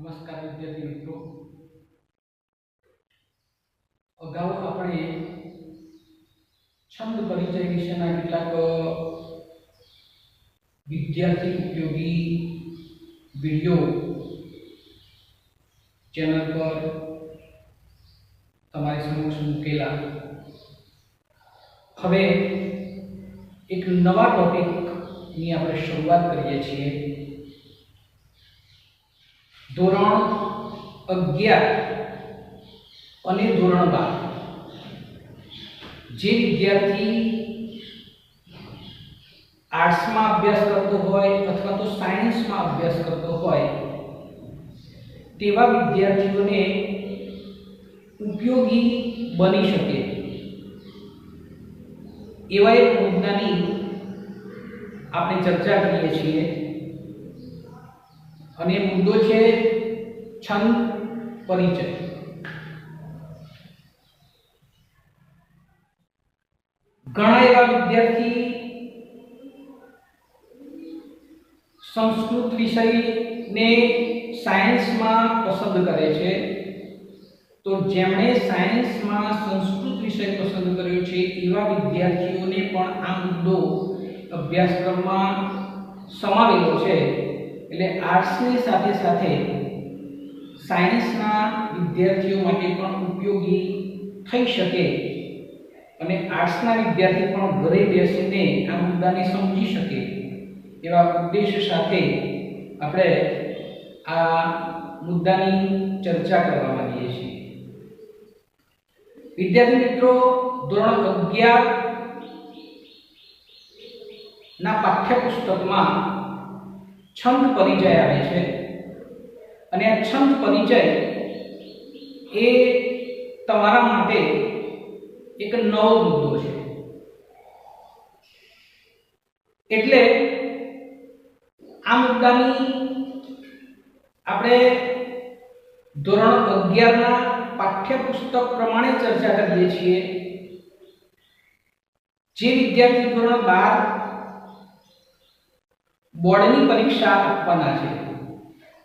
નમસ્કાર વિદ્યાર્થી મિત્રો. અગાઉ આપણે છંદ પરિચય વિશેના કેટલાક વિદ્યાર્થી ઉપયોગી વીડિયો ચેનલ પર તમારી સમક્ષ મૂકેલા. હવે એક નવા ટોપિકની આપણે શરૂઆત કરીએ છીએ. ધોરણ અગિયાર અને ધોરણ બાર. જે વિદ્યાર્થી આર્ટ્સમાં અભ્યાસ કરતો હોય અથવા તો સાયન્સમાં અભ્યાસ કરતો હોય, તેવા વિદ્યાર્થીઓને ઉપયોગી બની શકે. એવા એક મુદ્દાની આપણે ચર્ચા કરીએ છીએ. અને મુદ્દો છે છંદ પરિચય. ઘણા એવા વિદ્યાર્થી સંસ્કૃત વિષયને સાયન્સમાં પસંદ કરે છે. તો જેમણે સાયન્સમાં સંસ્કૃત વિષય પસંદ કર્યો છે, એવા વિદ્યાર્થીઓને પણ આ મુદ્દો અભ્યાસક્રમમાં સમાવેલો છે. એટલે આર્ટ્સની સાથે સાથે સાયન્સના વિદ્યાર્થીઓ માટે પણ ઉપયોગી થઈ શકે અને આર્ટ્સના વિદ્યાર્થી પણ ઘરે બેસીને આ મુદ્દાને સમજી શકે એવા ઉદ્દેશ સાથે આપણે આ મુદ્દાની ચર્ચા કરવા માંગીએ છીએ. વિદ્યાર્થી મિત્રો, ધોરણ અગિયાર ના પાઠ્યપુસ્તકમાં છંદ પરિચય આવે છે. અને આ છંદ પરિચય એ તમારા માટે એક નવો મુદ્દો છે. એટલે આ મુદ્દાની આપણે ધોરણ અગિયારના પાઠ્યપુસ્તક પ્રમાણે ચર્ચા કરીએ છીએ. જે વિદ્યાર્થી ધોરણ બાર બોર્ડની પરીક્ષા આપવાના છે.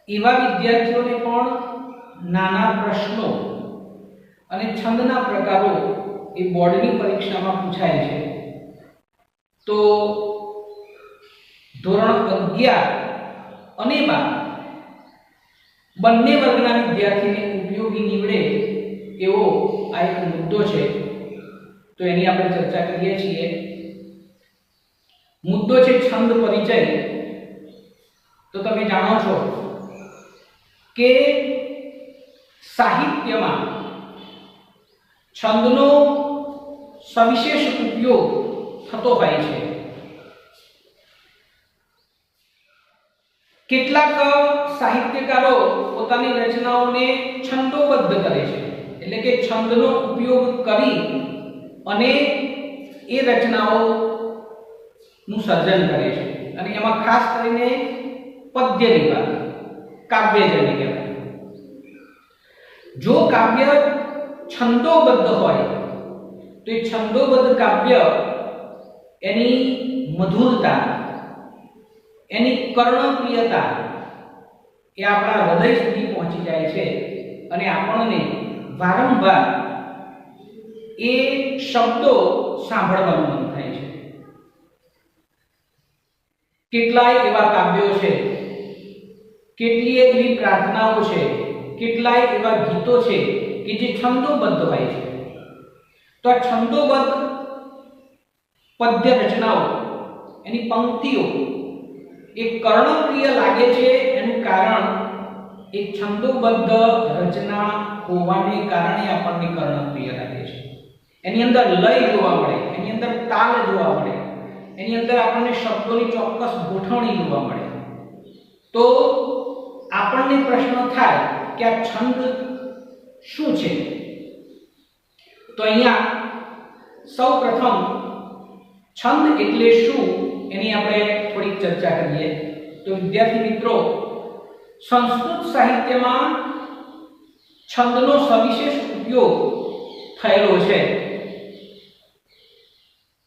એવા વિદ્યાર્થીઓને પણ નાના પ્રશ્નો અને છંદના પ્રકારો એ બોર્ડની પરીક્ષામાં પૂછાય છે. તો ધોરણ અગિયાર અને બાર બંને વર્ગના વિદ્યાર્થીને ઉપયોગી નીવડે એવો આ એક મુદ્દો છે. તો એની આપણે ચર્ચા કરીએ છીએ. મુદ્દો છે છંદ પરિચય. તો તમે જાણો છો કે સાહિત્યમાં છંદનો સવિશેષ ઉપયોગ થતો હોય છે. કેટલાક સાહિત્યકારો પોતાની રચનાઓને છંદોબદ્ધ કરે છે. એટલે કે છંદનો ઉપયોગ કરી અને એ રચનાઓ નું સર્જન કરે છે. અને એમાં ખાસ કરીને પદ્ય વિભાગ કાવ્ય જેને કહેવાય જો કાવ્ય છંદોબદ્ધ હોય, તો એ છંદોબદ્ધ કાવ્ય એની મધુરતા, એની કર્ણપ્રિયતા એ આપણા હૃદય સુધી પહોંચી જાય છે અને આપણને વારંવાર એ શબ્દો સાંભળવાનું મન થાય છે. કેટલાય એવા કાવ્યો છે કેટલીય એવી પ્રાર્થનાઓ છે, કેટલાય એવા ગીતો છે કે જે છંદોબદ્ધ હોય છે. તો આ છંદોબદ્ધ પદ્ય રચનાઓ એની પંક્તિઓ, એ કર્ણપ્રિય લાગે છે એનું કારણ એક છંદોબદ્ધ રચના હોવાને કારણે આપણને કર્ણપ્રિય લાગે છે. એની અંદર લય જોવા મળે, એની અંદર તાલ જોવા મળે, એની અંદર આપણને શબ્દોની ચોક્કસ ગોઠવણી જોવા મળે. તો આપણને પ્રશ્ન થાય કે આ છંદ શું છે? તો અહીંયા સૌ પ્રથમ છંદ એટલે શું એની આપણે થોડીક ચર્ચા કરીએ. તો વિદ્યાર્થી મિત્રો, સંસ્કૃત સાહિત્યમાં છંદનો સવિશેષ ઉપયોગ થયેલો છે.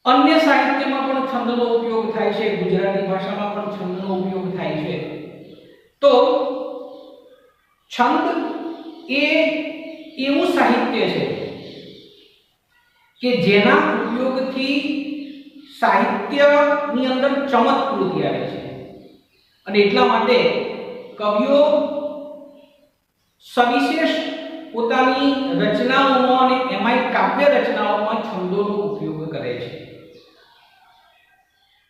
અન્ય સાહિત્યમાં પણ છંદનો ઉપયોગ થાય છે. ગુજરાતી ભાષામાં પણ છંદનો ઉપયોગ થાય છે તો છંદ એ એવું સાહિત્ય છે કે જેના ઉપયોગથી સાહિત્યની અંદર ચમત્કૃતિ આવે છે. અને એટલા માટે કવિઓ સવિશેષ પોતાની રચનાઓમાં અને એમાંય કાવ્ય રચનાઓમાં છંદોનો ઉપયોગ કરે છે.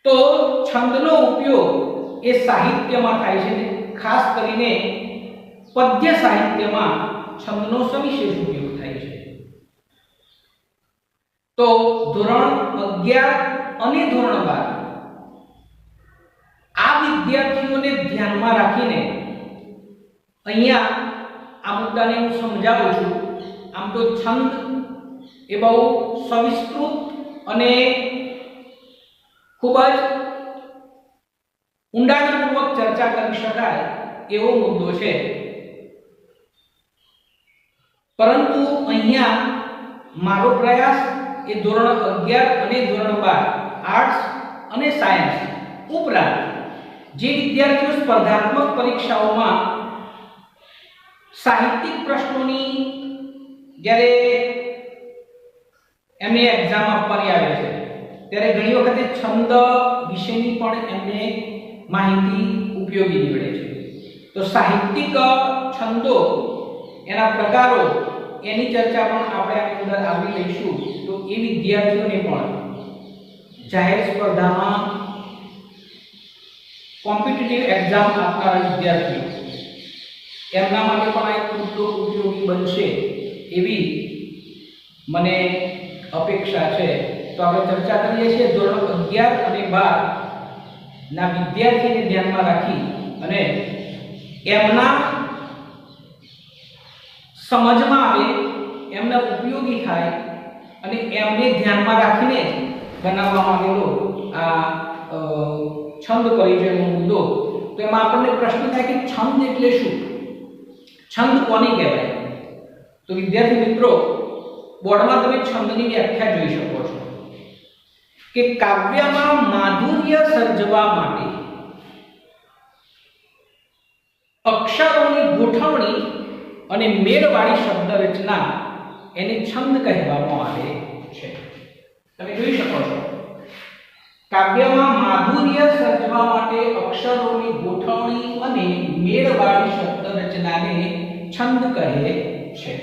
તો છંદનો ઉપયોગ એ સાહિત્યમાં થાય છે ખાસ કરીને પદ્ય સાહિત્યમાં છંદનો સવિશેષ ઉપયોગ થાય છે. તો ધોરણ 11 અને ધોરણ 12 આ વિદ્યાર્થીઓને ધ્યાનમાં રાખીને અહીંયા આ મુદ્દાને હું સમજાવું છું. આમ તો છંદ એ બહુ સવિસ્તૃત અને ખૂબ જ ઊંડાણપૂર્વક ચર્ચા કરી શકાય એવો મુદ્દો છે. પરંતુ અહીંયા મારો પ્રયાસ એ ધોરણ 11 અને ધોરણ 12 આર્ટ્સ અને સાયન્સ ઉપરાંત જે વિદ્યાર્થીઓ સ્પર્ધાત્મક પરીક્ષાઓમાં સાહિત્યિક પ્રશ્નોની જ્યારે એમને એક્ઝામ આપવાની આવે છે, ત્યારે ઘણી વખતે છંદ વિશેની પણ એમને માહિતી ઉપયોગી નીવડે છે. તો સાહિત્યિક છંદો એના પ્રકારો એની ચર્ચા પણ આપણે આની અંદર આવરી લઈશું. તો એ વિદ્યાર્થીઓને પણ જાહેર સ્પર્ધામાં કોમ્પિટિટિવ એક્ઝામ આપનારા વિદ્યાર્થીઓ, એમના માટે પણ આ એક મુદ્દો ઉપયોગી બનશે એવી મને અપેક્ષા છે. તો આપણે ચર્ચા કરીએ છીએ ધોરણ 11 અને બાર ના વિદ્યાર્થીને ધ્યાનમાં રાખી અને એમના સમજમાં આવે, એમને ઉપયોગી થાય અને એમને ધ્યાનમાં રાખીને બનાવવામાં આવેલો આ છંદ પરિચયનો મુદ્દો. તો એમાં આપણને પ્રશ્ન થાય કે છંદ એટલે શું? છંદ કોને કહેવાય? તો વિદ્યાર્થી મિત્રો, બોર્ડમાં તમે છંદની વ્યાખ્યા જોઈ શકો છો કે કાવ્યમાં માધુર્ય સર્જવા માટે અક્ષરોની ગોઠવણી અને મેળવાળી શબ્દ રચના એને છંદ કહેવામાં આવે છે. તમે જોઈ શકો છો. કાવ્યમાં માધુર્ય સર્જવા માટે અક્ષરોની ગોઠવણી અને મેળવાળી શબ્દ રચનાને છંદ કહે છે.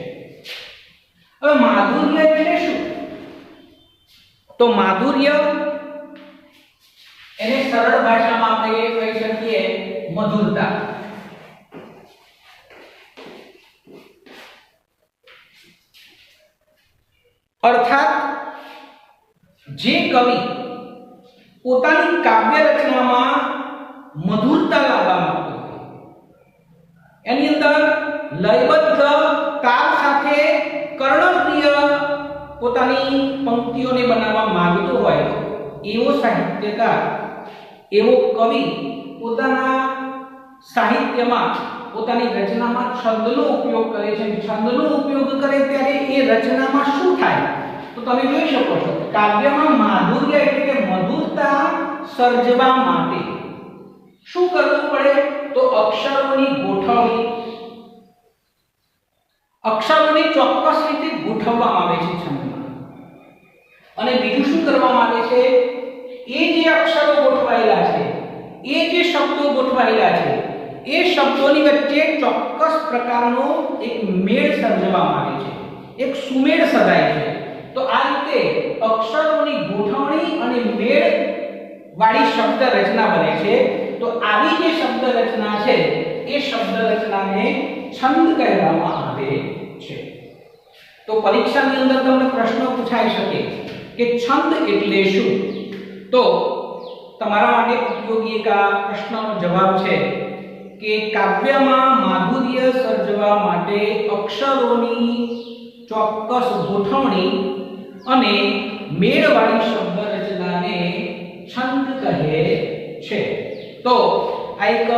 હવે માધુર્ય એટલે શું? તો માધુર્ય એને સરળ ભાષામાં આપણે એ કહી શકીએ મધુરતા. અર્થાત જે કવિ પોતાની કાવ્ય રચનામાં મધુરતા લાવવા માંગતો એની અંદર લયબદ્ધ તાલ સાથે કર્ણપ્રિય પોતાની પંક્તિઓને બનાવવા માંગતો હોય, એવો સાહિત્યકાર, એવો કવિ પોતાના સાહિત્યમાં પોતાની રચનામાં છંદનો ઉપયોગ કરે છે. છંદનો ઉપયોગ કરે ત્યારે એ રચનામાં શું થાય? તો તમે જોઈ શકો છો કાવ્યમાં માધુર્ય એટલે કે મધુરતા સર્જવા માટે શું કરવું પડે? તો અક્ષરોની ગોઠવણી. અક્ષરોને ચોક્કસ રીતે ગોઠવવામાં આવે છે છંદમાં. અને બીજું શું કરવામાં આવે છે? એ જે અક્ષરો ગોઠવાયેલા છે, એ જે શબ્દો ગોઠવાયેલા છે એ શબ્દોની વચ્ચે ચોક્કસ પ્રકારનો એક મેળ સર્જવામાં આવે છે. એક સુમેળ સર્જાય છે. તો આ રીતે અક્ષરોની ગોઠવણી અને મેળ વાળી શબ્દ રચના બને છે. તો આવી જે શબ્દ રચના છે, એ શબ્દ રચનાને છંદ કહેવામાં આવે છે. તો પરીક્ષાની અંદર તમને પ્રશ્ન પૂછાઈ શકે કે છંદ એટલે શું? તો તમારા માટે ઉપયોગી એક આ પ્રશ્નનો જવાબ છે કે કાવ્યમાં માધુર્ય સર્જવા માટે અક્ષરોની ચોક્કસ ગોઠવણી અને મેળવાળી શબ્દ રચનાને છંદ કહે છે. તો આ એક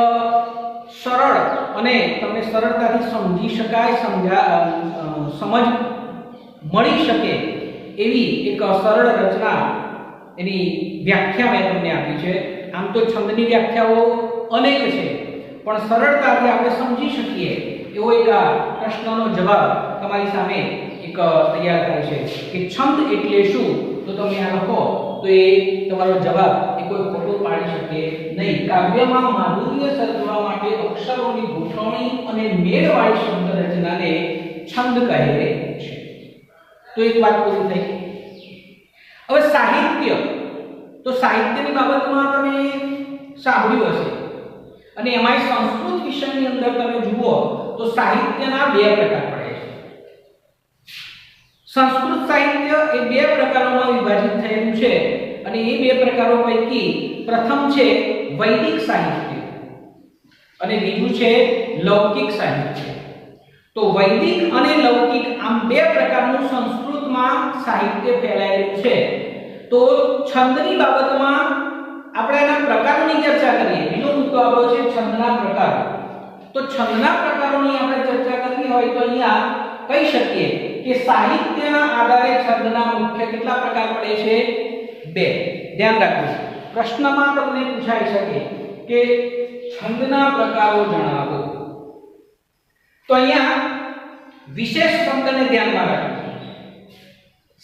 સરળ અને તમને સરળતાથી સમજી શકાય, સમજા સમજ મળી શકે એવી એક સરળ રચના એની વ્યાખ્યા મેં તમને આપી છે. આમ તો છંદની વ્યાખ્યાઓ અનેક છે. પણ સરળતાથી આપણે સમજી શકીએ. એવો એક આ પ્રશ્નનો જવાબ તમારી સામે એક તૈયાર થાય છે કે છંદ એટલે શું? તો તમે આ લખો. તો એ તમારો જવાબ એ કોઈ ખોટો પાડી શકે નહીં. કાવ્યમાં માધુર્ય સર્જવા માટે અક્ષરોની ગોઠવણી અને મેળવાળી શબ્દ રચનાને છંદ કહે છે. તો એક વાત પૂરી થઈ હવે સાહિત્ય. તો સાહિત્યની બાબતમાં તમે સાંભળ્યું હશે. અને એમાંય સંસ્કૃત વિષયની અંદર તમે જુઓ તો સાહિત્યના બે પ્રકાર પડે છે. સંસ્કૃત સાહિત્ય એ બે પ્રકારોમાં વિભાજિત થયેલું છે અને એ બે પ્રકારો પૈકી પ્રથમ છે વૈદિક સાહિત્ય અને બીજું છે લૌકિક સાહિત્ય. તો વૈદિક અને લૌકિક આમ બે પ્રકારનું સંસ્કૃતમાં સાહિત્ય ફેલાયેલું છે. તો છંદની બાબતમાં આપણે એના પ્રકારોની ચર્ચા કરીએ. બીજો મુદ્દો આપણો છે છંદના પ્રકારો. તો છંદના પ્રકારોની આપણે ચર્ચા કરવી હોય તો અહીંયા કહી શકીએ કે સાહિત્યના આધારે છંદના મુખ્ય કેટલા પ્રકાર પડે છે? બે. ધ્યાન રાખજો. પ્રશ્નમાં તમને પૂછાઈ શકે કે છંદના પ્રકારો જણાવો. તો અહીંયા વિશેષ શબ્દને ધ્યાનમાં રાખજો.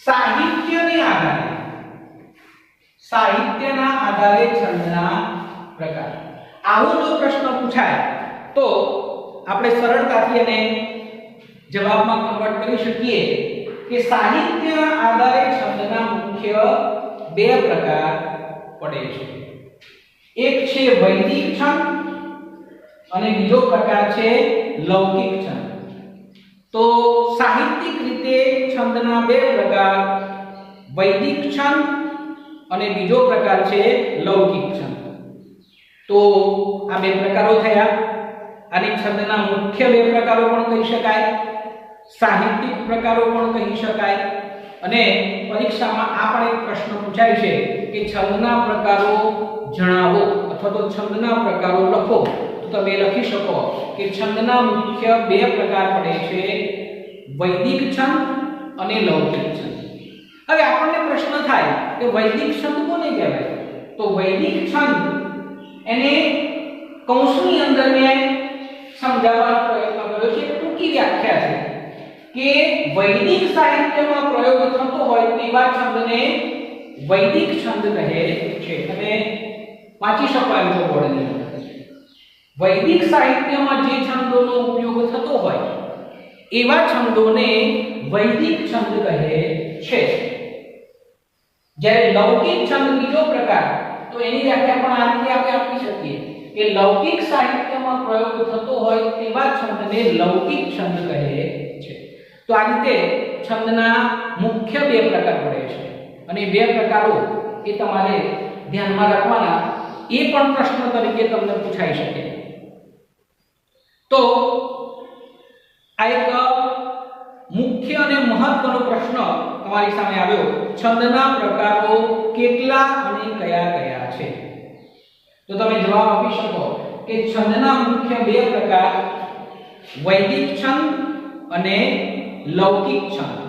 સાહિત્યને આધારે. સાહિત્યના આધારે છંદના પ્રકાર. આવો જો પ્રશ્ન પૂછાય, તો આપણે સરળતાથી એને જવાબમાં કન્વર્ટ કરી શકીએ કે સાહિત્યના આધારે છંદના મુખ્ય બે પ્રકાર પડે છે. એક છે વૈદિક છંદ અને બીજો પ્રકાર છે લૌકિક છંદ. તો સાહિત્યિક રીતે છંદના બે પ્રકાર, વૈદિક છંદ અને બીજો પ્રકાર છે લૌકિક છંદ. તો આ બે પ્રકારો થયા. અને છંદના મુખ્ય બે પ્રકારો પણ કહી શકાય, સાહિત્યિક પ્રકારો પણ કહી શકાય, અને પરીક્ષામાં આ પણ એક પ્રશ્ન પૂછાય છે કે છંદના પ્રકારો જણાવો અથવા તો છંદના પ્રકારો લખો. તો તમે લખી શકો કે છંદના મુખ્ય બે પ્રકાર પડે છે, વૈદિક છંદ અને લૌકિક છંદ. હવે આપણને પ્રશ્ન થાય કે વૈદિક છંદ કોને કહેવાય? તો વૈદિક છંદ એને કૌંસની અંદર મેં સમજાવવાનો પ્રયત્ન કર્યો છે, ટૂંકી વ્યાખ્યા છે કે વૈદિક સાહિત્યમાં પ્રયોગ થતો હોય તેવા છંદને વૈદિક છંદ કહે છે. તમે વાંચી શકો એમ છો બોર્ડની વૈદિક સાહિત્યમાં જે છંદોનો ઉપયોગ થતો હોય એવા છંદોને વૈદિક છંદ કહે છે. જ્યારે લૌકિક છંદ બીજો પ્રકાર, તો એની વ્યાખ્યા પણ આ રીતે આપણે આપી શકીએ. કે લૌકિક સાહિત્યમાં પ્રયોગ થતો હોય તેવા છંદને લૌકિક છંદ કહે છે. તો આ રીતે છંદના મુખ્ય બે પ્રકાર પડે છે. અને બે પ્રકારો એ તમારે ધ્યાનમાં રાખવાના, એ પણ પ્રશ્ન તરીકે તમને પૂછાઈ શકે. તો આ એક મુખ્ય અને મહત્વનો પ્રશ્ન તમારી સામે આવ્યો. છંદના પ્રકારો કેટલા અને કયા કયા છે? તો તમે જવાબ આપી શકો કે છંદના મુખ્ય બે પ્રકાર, વૈદિક છંદ અને લૌકિક છંદ.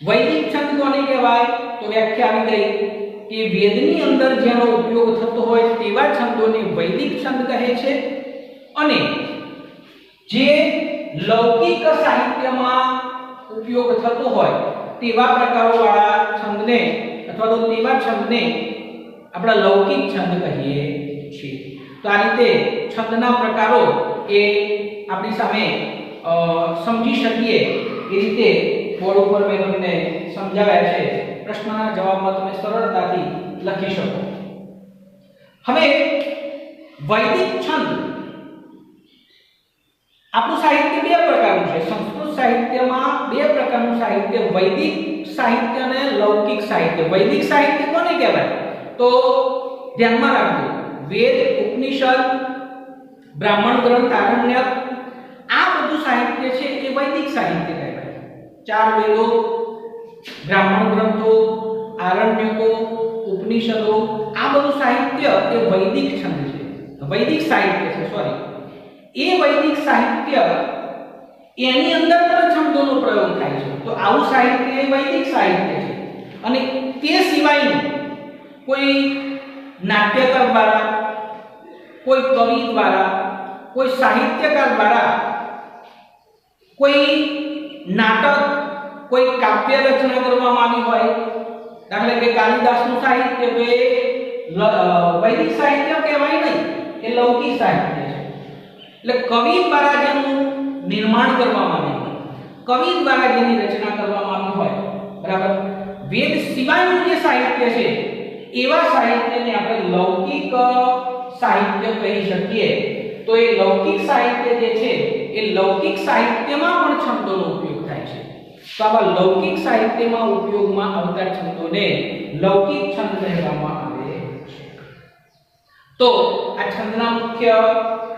વૈદિક છંદ કોને કહેવાય? તો વ્યાખ્યા આવી ગઈ કે વેદની અંદર જેનો ઉપયોગ થતો હોય તેવા છંદોને વૈદિક છંદ કહે છે અને જે લૌકિક સાહિત્યમાં ઉપયોગ થતો હોય તેવા પ્રકારોવાળા છંદને અથવા તો તેવા છંદને આપણે લૌકિક છંદ કહીએ છીએ. તો આ રીતે છંદના પ્રકારો એ આપણી સામે સમજી શકીએ. એ રીતે બોર્ડ ઉપર મેં તમને સમજાવ્યા છે. પ્રશ્નના જવાબમાં તમે સરળતાથી લખી શકો. હવે વૈદિક છંદ આપણું સાહિત્ય બે પ્રકારનું છે. સંસ્કૃત સાહિત્યમાં બે પ્રકારનું સાહિત્ય, વૈદિક સાહિત્ય અને લૌકિક સાહિત્ય. વૈદિક સાહિત્ય કોને કહેવાય? તો ધ્યાનમાં રાખજો. વેદ, ઉપનિષદ, બ્રાહ્મણ ગ્રંથ, આરણ્યક, આ બધું સાહિત્ય છે એ વૈદિક સાહિત્ય કહેવાય. ચાર વેદો, બ્રાહ્મણ ગ્રંથો, આરણ્યકો, ઉપનિષદો, આ બધું સાહિત્ય એ વૈદિક છંદ છે. વૈદિક સાહિત્ય છે સોરી એ વૈદિક સાહિત્ય એની અંદર પણ છંદોનો પ્રયોગ થાય છે. તો આવું સાહિત્ય એ વૈદિક સાહિત્ય છે. અને તે સિવાયનું કોઈ નાટ્યકાર દ્વારા, કોઈ કવિ દ્વારા, કોઈ સાહિત્યકાર દ્વારા, કોઈ નાટક, કોઈ કાવ્ય રચના કરવામાં આવી હોય, દાખલા કે કાલિદાસનું સાહિત્ય તો એ વૈદિક સાહિત્ય કહેવાય નહીં, એ લૌકિક સાહિત્ય છે. એટલે કવિ દ્વારા જેનું નિર્માણ કરવામાં આવ્યું કવિ દ્વારા જેની રચના કરવામાં આવી હોય. બરાબર? વેદ સિવાયનું જે સાહિત્ય છે. એવા સાહિત્યને આપણે લૌકિક સાહિત્ય કહી શકીએ. તો એ લૌકિક સાહિત્ય જે છે, એ લૌકિક સાહિત્યમાં પણ છંદોનો ઉપયોગ થાય છે. તો આવા લૌકિક સાહિત્યમાં ઉપયોગમાં આવતા છંદોને લૌકિક છંદ કહેવામાં આવે છે. તો આ છંદના મુખ્ય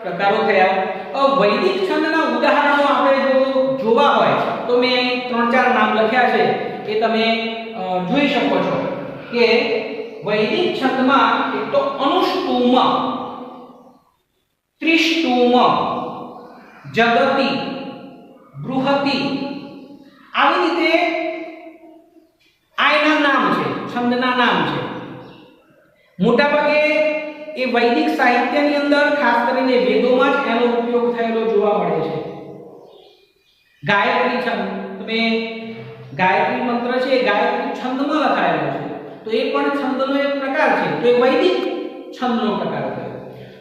પ્રકારો થયા. તો વૈદિક છંદના ઉદાહરણો આપણે જો જોવા હોય, તો મેં ત્રણ ચાર નામ લખ્યા છે એ તમે જોઈ શકો છો કે વૈદિક છંદમાં એક તો અનુષ્ટુમ, ત્રિષ્ટુમ, જગતિ, બૃહતિ, આવી રીતે આયના નામ છે, છંદના નામ છે. મોટાભાગે એ વૈદિક સાહિત્યની અંદર ખાસ કરીને વેદોમાં જ એનો ઉપયોગ થયેલો જોવા મળે છે. ગાયત્રી છંદ. તમે ગાયત્રી મંત્ર છે એ ગાયત્રી છંદમાં લખાયેલો છે. તો એ પણ છંદનો એક પ્રકાર છે. તો એ વૈદિક છંદનો પ્રકાર થયો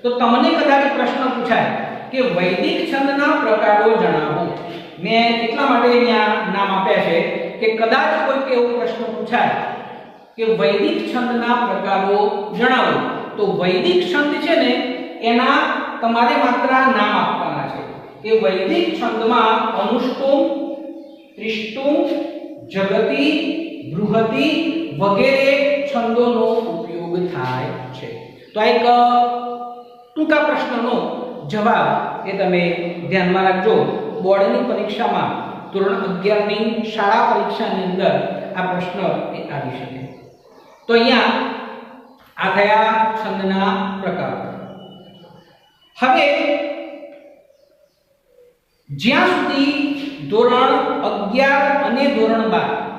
તો તમને કદાચ પ્રશ્ન પૂછાય કે વૈદિક છંદના પ્રકારો જણાવો. મેં એટલા માટે અહીંયા નામ આપ્યા છે કે કદાચ કોઈક એવો પ્રશ્ન પૂછાય કે વૈદિક છંદના પ્રકારો જણાવો. તો વૈદિક છંદ છે ને, એના તમારે માત્ર નામ આપવાના છે. કે વૈદિક છંદમાં અનુષ્ટુમ, ત્રિષ્ટુમ, જગતિ, બૃહતિ વગેરે છંદોનો ઉપયોગ થાય છે. તો આ એક ટૂંકા પ્રશ્નનો જવાબ એ તમે ધ્યાનમાં રાખજો. બોર્ડની પરીક્ષામાં ધોરણ અગિયારની શાળા પરીક્ષાની અંદર આ પ્રશ્ન એ આવી શકે. તો અહીંયા આ થયા છંદના પ્રકાર. હવે, જ્યાં સુધી ધોરણ અગિયાર અને ધોરણ બાર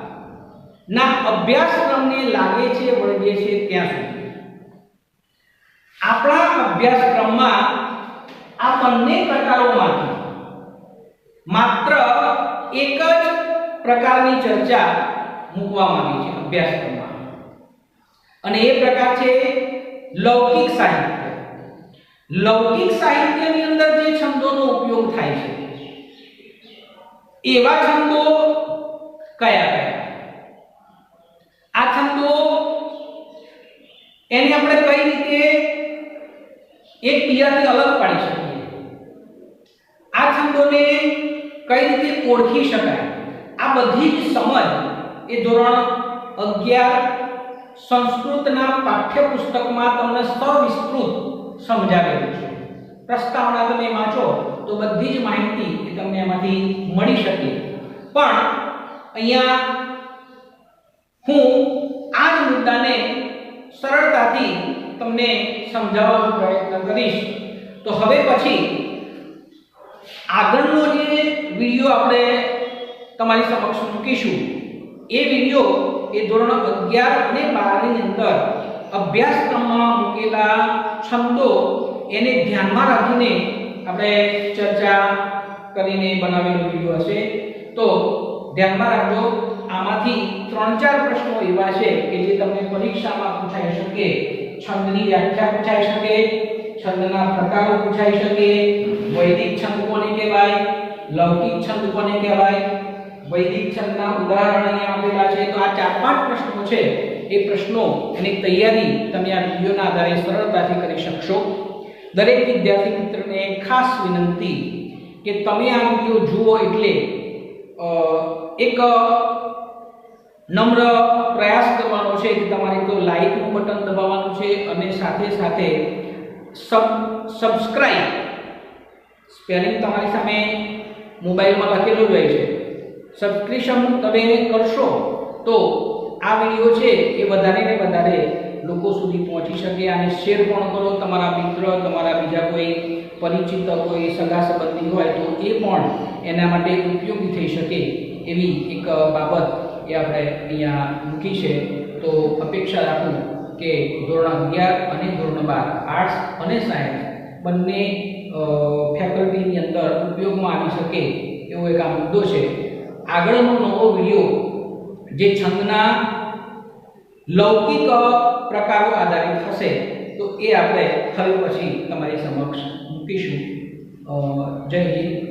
ના અભ્યાસક્રમને લાગે છે, વળગે છે, ત્યાં સુધી. આપણા અભ્યાસક્રમમાં આ બંને પ્રકારોમાંથી માત્ર એક જ પ્રકારની ચર્ચા મૂકવામાં આવી છે, અભ્યાસક્રમમાં. અને એ પ્રકાર છે લૌકિક સાહિત્ય. લૌકિક સાહિત્યની અંદર જે છંદોનો ઉપયોગ થાય છે, એવા છંદો કયા કયા? આ છંદો એને આપણે કઈ રીતે એક બીજાથી અલગ પાડી શકીએ? આ છંદોને કઈ રીતે ઓળખી શકાય? આ બધી જ સમજ એ ધોરણ અગિયાર સંસ્કૃતના પાઠ્યપુસ્તકમાં તમને સવિસ્તૃત સમજાવેલું છે પ્રસ્તાવના તમે વાંચો તો બધી જ માહિતી એ તમને એમાંથી મળી શકે. પણ અહીંયા હું આ જ મુદ્દાને સરળતાથી તમને સમજાવવાનો પ્રયત્ન કરીશ. તો હવે પછી આગળનો જે વીડિયો આપણે તમારી સમક્ષ મૂકીશું, એ વીડિયો એ ધોરણ અગિયાર અને બારની અંદર અભ્યાસક્રમમાં મૂકેલા શબ્દો એને ધ્યાનમાં રાખીને આપણે ચર્ચા કરીને બનાવેલો વિડિયો હશે. તો ધ્યાનમાં રાખજો, આમાંથી ત્રણ ચાર પ્રશ્નો એવા છે કે જે તમને પરીક્ષામાં પૂછાઈ શકે, છંદની વ્યાખ્યા પૂછાઈ શકે, છંદના પ્રકારો પૂછાઈ શકે, વૈદિક છંદ કોને કહેવાય, લૌકિક છંદ કોને કહેવાય વૈદિક છંદના ઉદાહરણ અહીંયા આપેલા છે. તો આ ચાર પાંચ પ્રશ્નો છે. એ પ્રશ્નો એની તૈયારી તમે આ વિડીયોના આધારે સરળતાથી કરી શકશો. દરેક વિદ્યાર્થી મિત્રને ખાસ વિનંતી કે તમે આ વીડિયો જુઓ એટલે એક નમ્ર પ્રયાસ કરવાનો છે કે તમારે તો લાઈકનું બટન દબાવવાનું છે અને સાથે સાથે સબ, સબસ્ક્રાઇબ. સ્પેલિંગ તમારી સામે મોબાઈલમાં લખેલું જ હોય છે. સબસ્ક્રિપ્શન તમે કરશો તો આ વીડિયો છે એ વધારે ને વધારે લોકો સુધી પહોંચી શકે અને શેર પણ કરો તમારા મિત્ર, તમારા બીજા કોઈ પરિચિત કોઈ સગા સંબંધી હોય તો એ પણ એના માટે ઉપયોગી થઈ શકે એવી એક બાબત એ આપણે અહીંયા મૂકી છે. તો અપેક્ષા રાખું કે ધોરણ અગિયાર અને ધોરણ બાર આર્ટ્સ અને સાયન્સ બંને ફેકલ્ટીની અંદર ઉપયોગમાં આવી શકે એવો એક આ મુદ્દો છે. આગળનો નવો વિડિયો જે છંદના લૌકિક પ્રકારો આધારિત હશે તો એ આપણે હવે પછી તમારી સમક્ષ મૂકીશું. જય હિન્દ.